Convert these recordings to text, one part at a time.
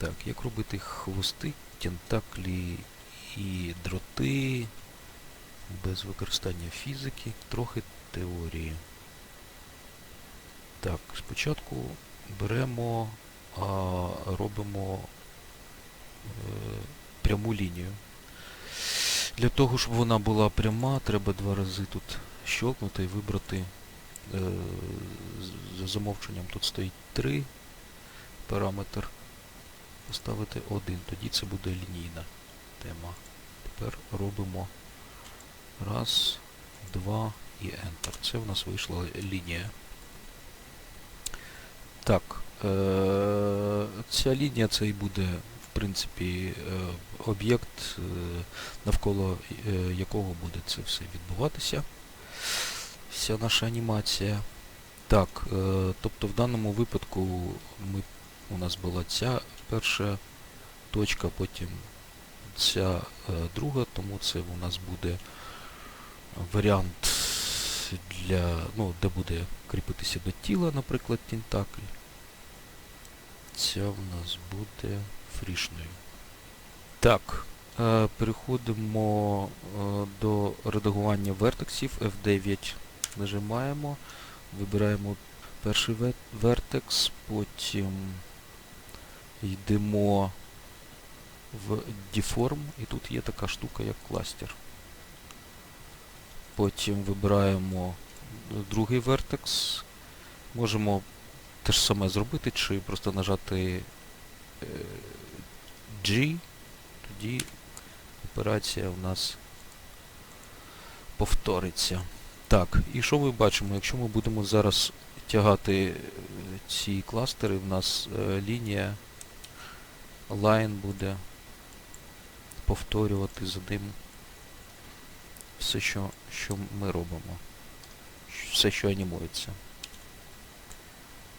Так, як робити хвости, тентаклі і дроти без використання фізики, трохи теорії. Так, спочатку беремо, а, робимо е, пряму лінію. Для того, щоб вона була пряма, треба два рази тут щелкнути і вибрати. е, За замовченням тут стоїть 3 параметр. Поставити 1, тоді це буде лінійна тема. Тепер робимо раз, два і Enter. Це в нас вийшла лінія. Так, е- ця лінія це і буде, в принципі, е, об'єкт, е, навколо якого буде це все відбуватися. Вся наша анімація. Так, тобто в даному випадку ми, у нас була ця перша точка, потім ця е, друга, тому це у нас буде варіант для, ну, де буде кріпитися до тіла, наприклад, тентакль. Ця в нас буде фрішною. Так, е, переходимо е, до редагування вертексів F9. Нажимаємо, вибираємо перший вертекс, потім йдемо в Deform, і тут є така штука, як кластер. Потім вибираємо другий вертекс. Можемо те ж саме зробити, чи просто нажати е, G, тоді операція у нас повториться. Так, і що ми бачимо? Якщо ми будемо зараз тягати е, ці кластери, в нас е, лінія line буде повторювати за ним все, що, що ми робимо. Все, що анімується.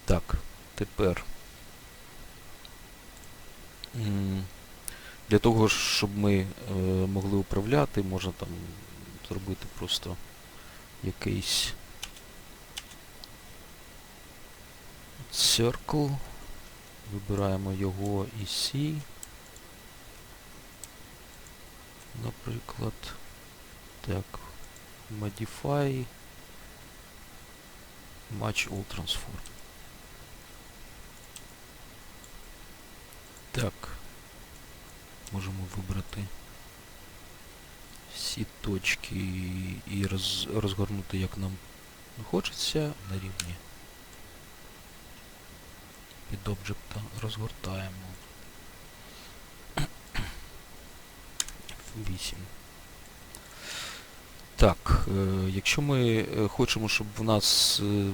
Так, тепер. Для того, щоб ми е, могли управляти, можна там зробити просто якийсь circle. Вибираємо його і C. Наприклад. Так. Modify. Match all transform. Так. Можемо вибрати всі точки і роз, розгорнути як нам хочеться на рівні під об'єкта розгортаємо. 8. Так, е, якщо ми е, хочемо, щоб в нас е,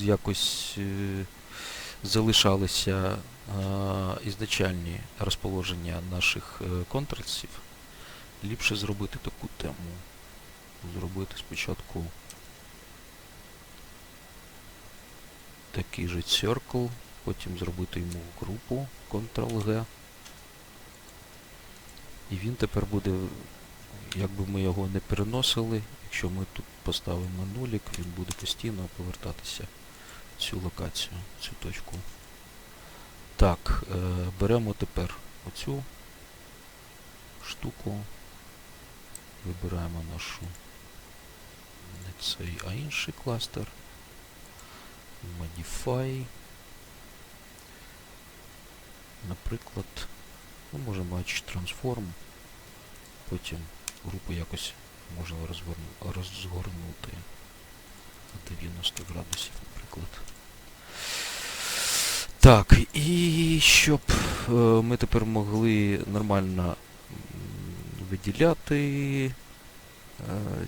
якось залишалися ізначальні розположення наших контрольців, ліпше зробити таку тему. Зробити спочатку такий же circle, потім зробити йому групу Ctrl-G. І він тепер буде, якби ми його не переносили, якщо ми тут поставимо нулік, він буде постійно повертатися в цю локацію, цю точку. Так, е, беремо тепер оцю штуку, вибираємо нашу не цей, а інший кластер. Modify. Наприклад, ну, можемо Match Transform, потім групу якось можна розгорнути на 90 градусів, наприклад. Так, і щоб е, ми тепер могли нормально виділяти е,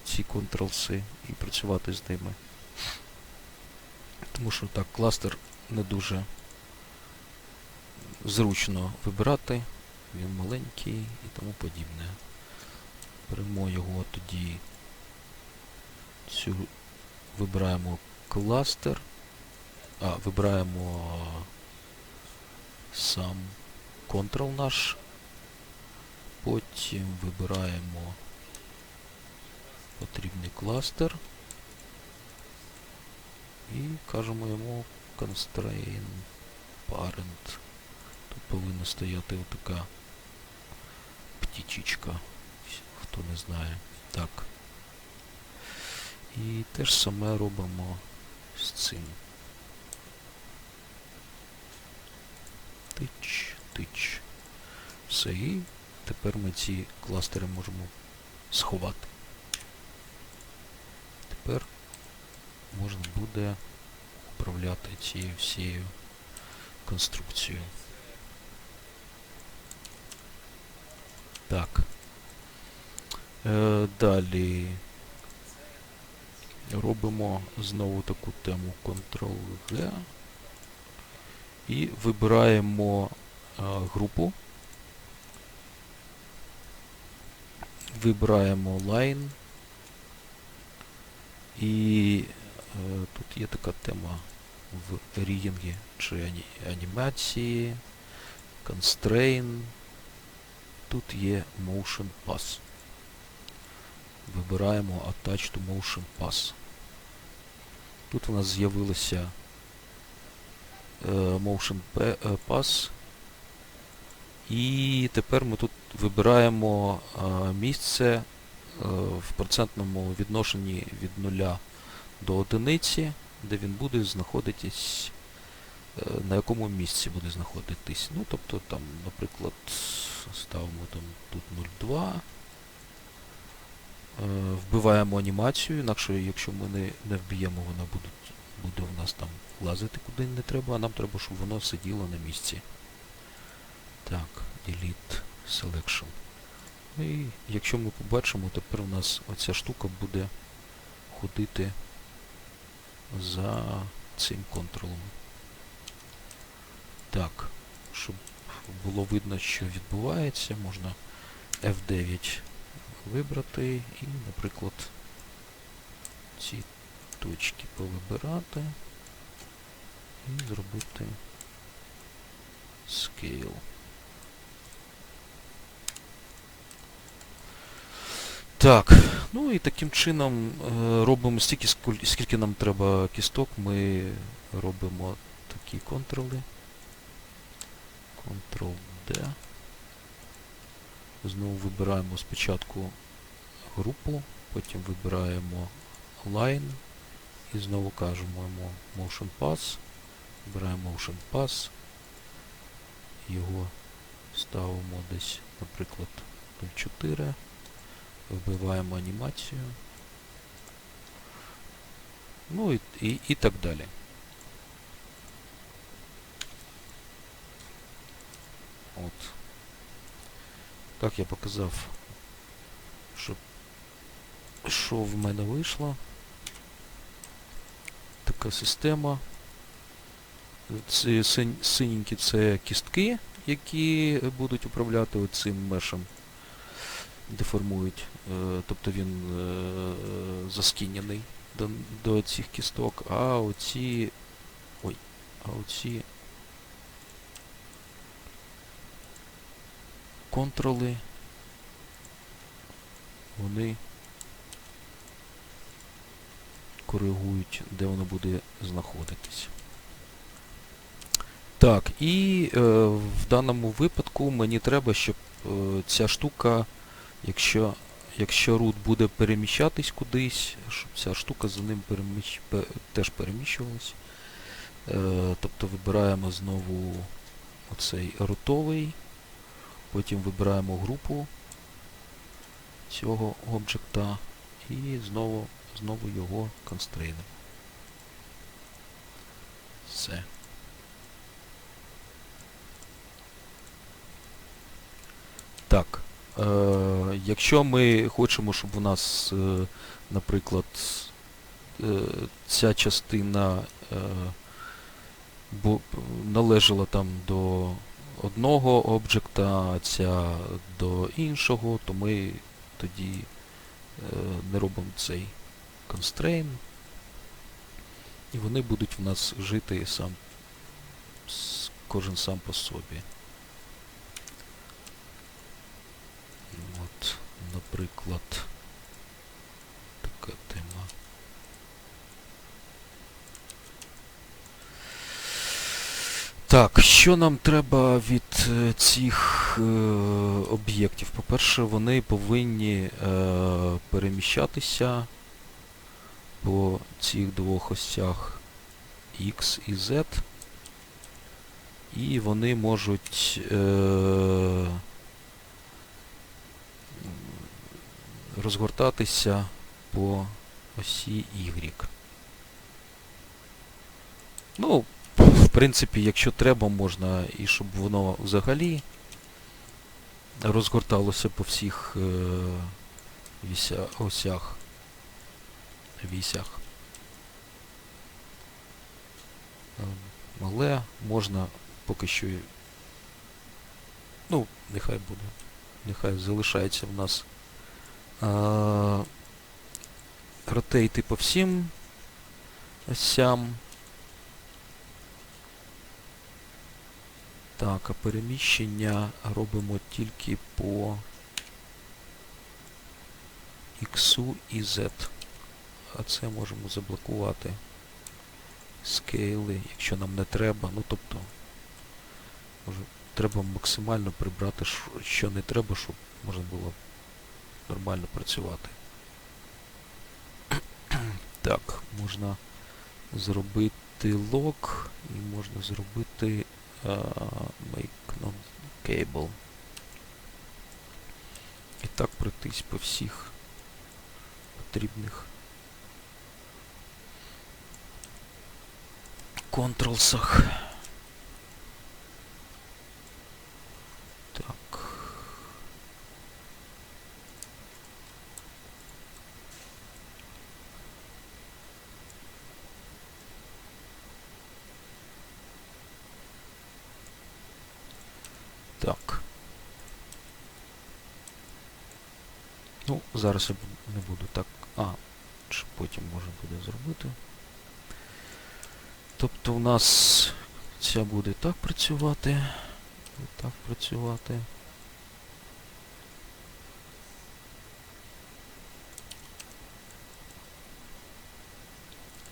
ці контролси і працювати з ними. Тому що так, кластер не дуже зручно вибирати, він маленький і тому подібне. Беремо його тоді, цю, вибираємо кластер, а, вибираємо сам Ctrl наш, потім вибираємо потрібний кластер. І кажемо йому constrain parent. Тут повинна стояти отака птічечка, хто не знає. Так. І те ж саме робимо з цим. Тич, тич. Все, і тепер ми ці кластери можемо сховати. Тепер можна буде управляти цією всією конструкцією. Так. Е, далі робимо знову таку тему Ctrl-G і вибираємо е, групу. Вибираємо Line. І тут є така тема в рігінгі чи ані, анімації, Constraint. Тут є Motion Pass. Вибираємо Attach to Motion Pass. Тут у нас з'явилося е, Motion е, Pass. І тепер ми тут вибираємо е, місце е, в процентному відношенні від 0 до одиниці, де він буде знаходитись, е, на якому місці буде знаходитись. Ну, тобто там, наприклад, ставимо там тут 0,2. Е, Вбиваємо анімацію, інакше якщо ми не, не вб'ємо, вона буде, буде в нас там лазити куди не треба, а нам треба, щоб воно сиділо на місці. Так, delete selection. І якщо ми побачимо, тепер у нас оця штука буде ходити за цим контролем. Так, щоб було видно, що відбувається, можна F9 вибрати і, наприклад, ці точки повибирати і зробити scale. Так, ну і таким чином е, робимо стільки, скіль- скільки нам треба кісток, ми робимо такі контроли. Ctrl-D. Знову вибираємо спочатку групу, потім вибираємо Line і знову кажемо Motion Pass. Вибираємо Motion Pass. Його ставимо десь, наприклад, 0,4. Вбиваємо анімацію. Ну і, і, і так далі. От. Так я показав, що, що в мене вийшло. Така система. Ці синенькі це кістки, які будуть управляти оцим мешем. Деформують. Е, тобто він е, заскінений до, до цих кісток, а оці. Ой, а оці контроли, вони коригують, де воно буде знаходитись. Так, і е, в даному випадку мені треба, щоб е, ця штука, якщо, якщо root буде переміщатись кудись, щоб ця штука за ним переміщ, теж переміщувалась. Е, тобто вибираємо знову оцей рутовий. Потім вибираємо групу цього об'єкта і знову, знову його констрейнимо. Все. Так. Е, якщо ми хочемо, щоб у нас, е, наприклад, е, ця частина належала там до одного об'єкта, а ця до іншого, то ми тоді не робимо цей constraint. І вони будуть в нас жити сам кожен сам по собі. От, наприклад, така тема. Так, що нам треба від е, цих е, об'єктів? По-перше, вони повинні е, переміщатися по цих двох осях X і Z. І вони можуть е, розгортатися по осі Y. Ну, в принципі, якщо треба, можна і щоб воно взагалі розгорталося по всіх е, осях. Вісях. Але можна поки що. Ну, нехай буде. Нехай залишається в нас ротейти по всім осям. Так, а переміщення робимо тільки по X і Z. А це можемо заблокувати скейли, якщо нам не треба. Ну тобто, треба максимально прибрати, що не треба, щоб можна було нормально працювати. Так, можна зробити лог і можна зробити uh, make non-cable. І так пройтись по всіх потрібних контролсах. Так. Так. Ну, зараз я не буду так. А, чи потім можна буде зробити. Тобто у нас ця буде так працювати. Так працювати.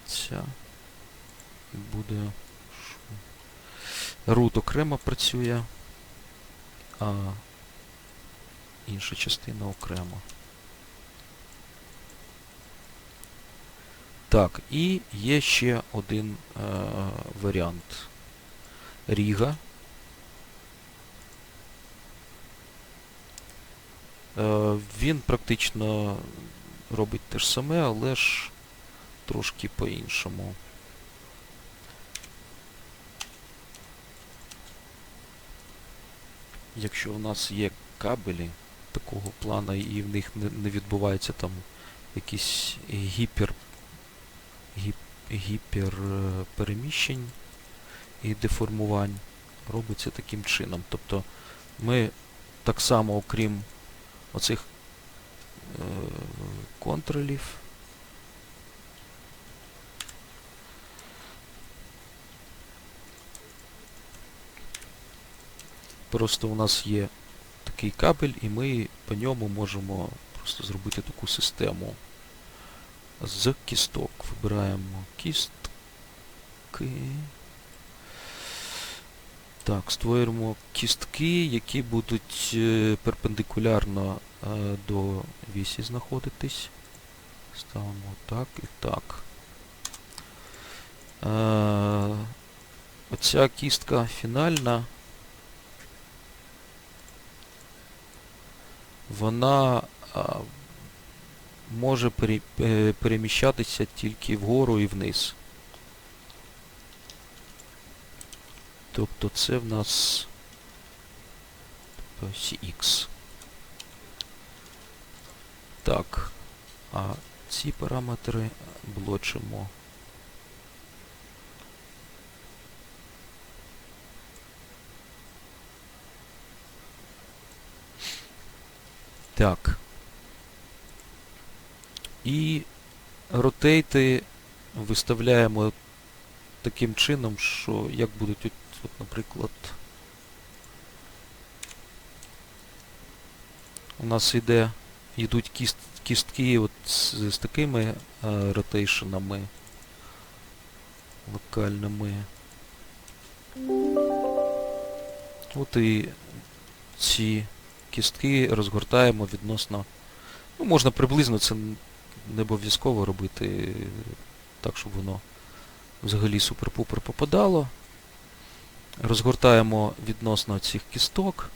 Ця буде. Рут окремо працює, а інша частина окремо. Так, і є ще один е, варіант Ріга. Е, він практично робить те ж саме, але ж трошки по-іншому. Якщо у нас є кабелі такого плана і в них не, не відбувається там якийсь гіпер гіп, гіперпереміщень і деформувань робиться таким чином. Тобто ми так само, окрім оцих е, контролів, просто у нас є такий кабель, і ми по ньому можемо просто зробити таку систему з кісток. Вибираємо кістки. Так, створюємо кістки, які будуть е, перпендикулярно е, до вісі знаходитись. Ставимо так і так. Е, оця кістка фінальна. Вона може е, переміщатися тільки вгору і вниз. Тобто це в нас CX. Так. А ці параметри блочимо. Так. І ротейти виставляємо таким чином, що як будуть, от, от, наприклад, у нас йде, йдуть кіст, кістки от з, з такими е, ротейшенами локальними. От і ці кістки розгортаємо відносно. Ну, можна приблизно це не обов'язково робити так, щоб воно взагалі супер-пупер попадало. Розгортаємо відносно цих кісток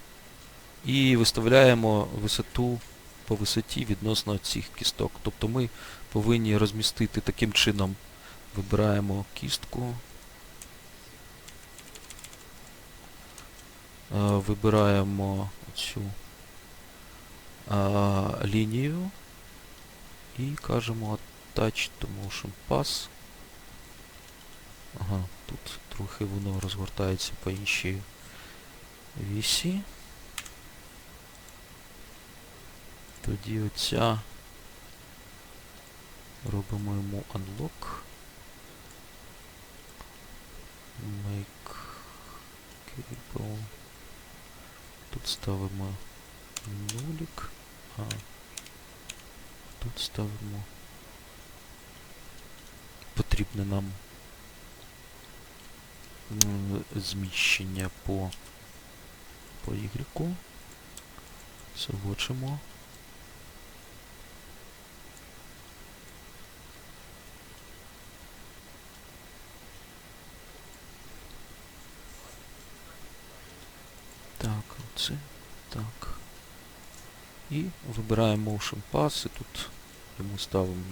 і виставляємо висоту по висоті відносно цих кісток. Тобто ми повинні розмістити таким чином. Вибираємо кістку. Е, Вибираємо цю лінію і кажемо Attach to Motion Pass. Ага, тут трохи воно розгортається по іншій вісі. Тоді оця робимо йому unlock. Make cable. Тут ставимо нулік, а тут ставимо потрібне нам зміщення по по Y. Заводимо. Так, оце, так. І вибираємо Motion Pass, і тут йому ставимо,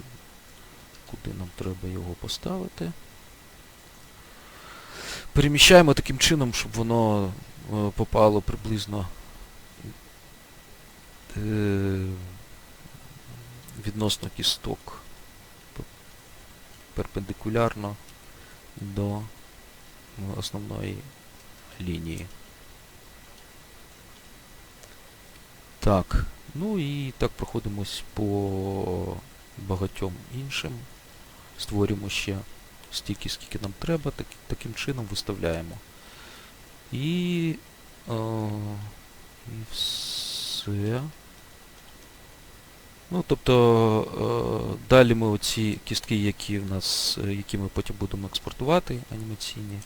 куди нам треба його поставити. Переміщаємо таким чином, щоб воно е, попало приблизно е, відносно кісток перпендикулярно до ну, основної лінії. Так, ну і так проходимось по багатьом іншим. Створюємо ще стільки, скільки нам треба, так, таким чином виставляємо. І, е, і все. Ну, тобто, е, далі ми оці кістки, які в нас, е, які ми потім будемо експортувати, анімаційні,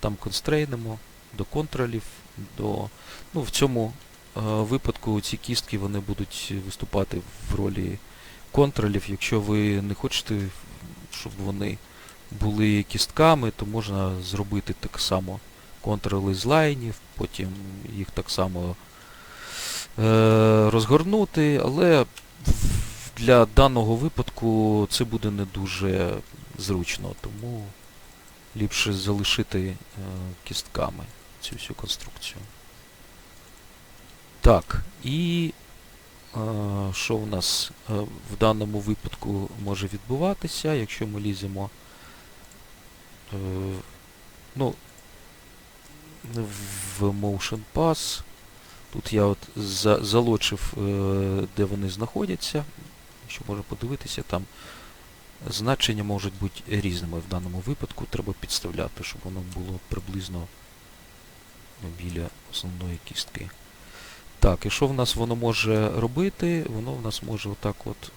там констрейнемо до контролів, до. Ну, в цьому випадку ці кістки вони будуть виступати в ролі контролів. Якщо ви не хочете, щоб вони були кістками, то можна зробити так само контроли з лайнів, потім їх так само е, розгорнути, але для даного випадку це буде не дуже зручно, тому ліпше залишити е, кістками цю всю конструкцію. Так, і е, що в нас е, в даному випадку може відбуватися, якщо ми ліземо е, ну, в Motion Pass. Тут я от за, залочив, е, де вони знаходяться. Якщо можна подивитися, там значення можуть бути різними в даному випадку. Треба підставляти, щоб воно було приблизно ну, біля основної кістки. Так, і що в нас воно може робити? Воно в нас може отак от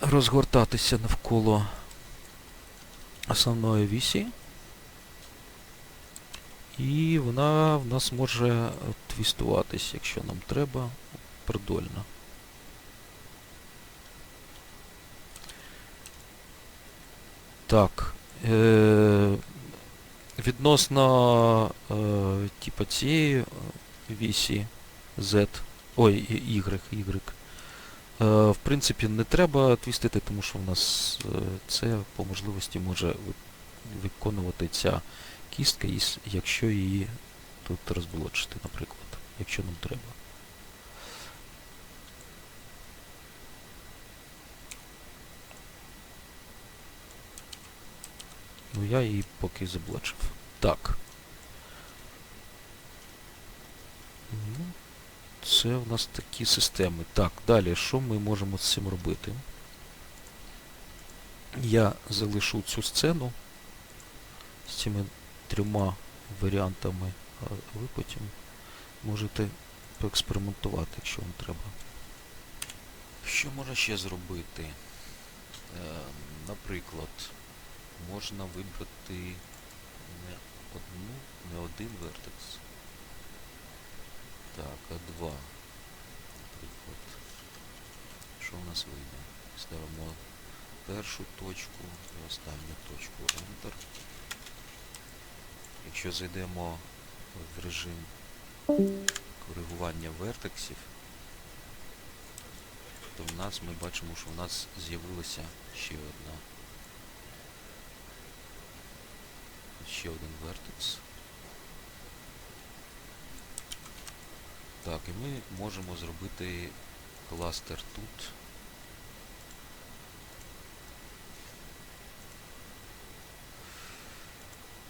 розгортатися навколо основної вісі. І вона в нас може твістуватись, якщо нам треба, продольно. Так. Е- відносно е, типу, цієї е, вісі Z, ой, Y, Y. Е, в принципі, не треба твістити, тому що в нас е, це по можливості може виконувати ця кістка, якщо її тут розблочити, наприклад, якщо нам треба. Ну я її поки заблочив. Так. Ну, це в нас такі системи. Так, далі, що ми можемо з цим робити? Я залишу цю сцену з цими трьома варіантами, а ви потім можете поекспериментувати, якщо вам треба. Що можна ще зробити? Е, наприклад, можна вибрати не одну, не один вертекс. Так, а два. Наприклад. Що у нас вийде? Ставимо першу точку і останню точку Enter. Якщо зайдемо в режим коригування вертексів, то в нас ми бачимо, що в нас з'явилася ще одна. Ще один вертекс. Так, і ми можемо зробити кластер тут.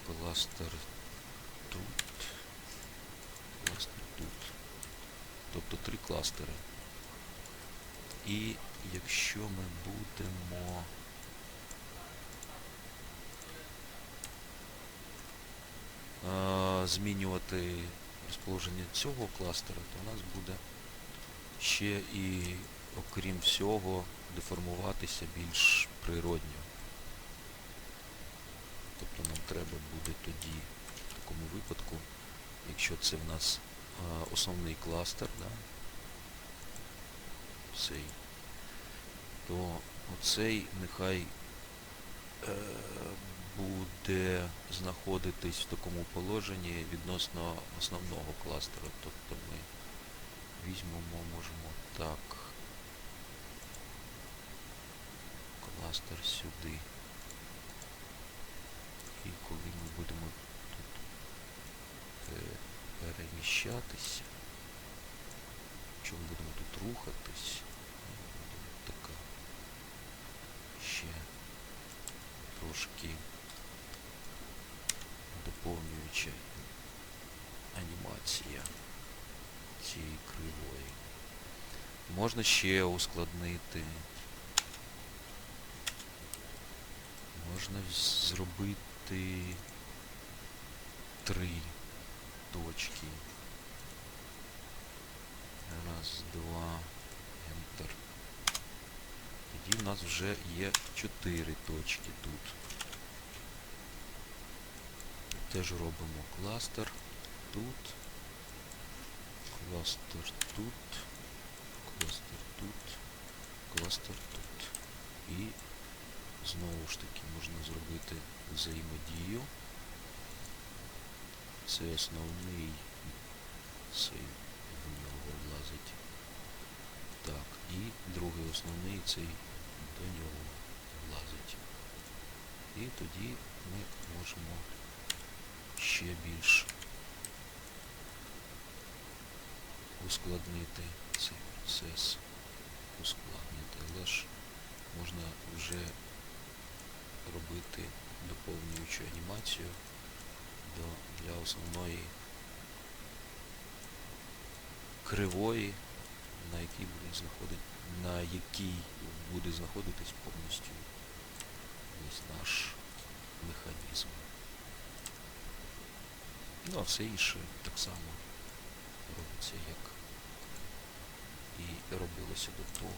Кластер тут. Кластер тут. Тобто три кластери. І якщо ми будемо е, змінювати розположення цього кластера, то у нас буде ще і, окрім всього, деформуватися більш природньо. Тобто нам треба буде тоді, в такому випадку, якщо це в нас основний кластер, да, цей, то оцей нехай е, буде знаходитись в такому положенні відносно основного кластера. Тобто ми візьмемо, можемо так. Кластер сюди. І коли ми будемо тут е, переміщатися, ми будемо тут рухатись, буде така ще трошки доповнююча анімація цієї кривої. Можна ще ускладнити. Можна зробити три точки. Раз, два, Enter. Тоді в нас вже є чотири точки тут. Теж робимо кластер тут, кластер тут, кластер тут, кластер тут. І знову ж таки можна зробити взаємодію. Це основний, цей в нього влазить. Так, і другий основний цей до нього влазить. І тоді ми можемо ще більш ускладнити цей процес. Ускладнити, але ж можна вже робити доповнюючу анімацію для основної кривої, на якій буде знаходити, на якій буде знаходитись повністю весь наш механізм. Ну, а все інше так само робиться, як і робилося до того.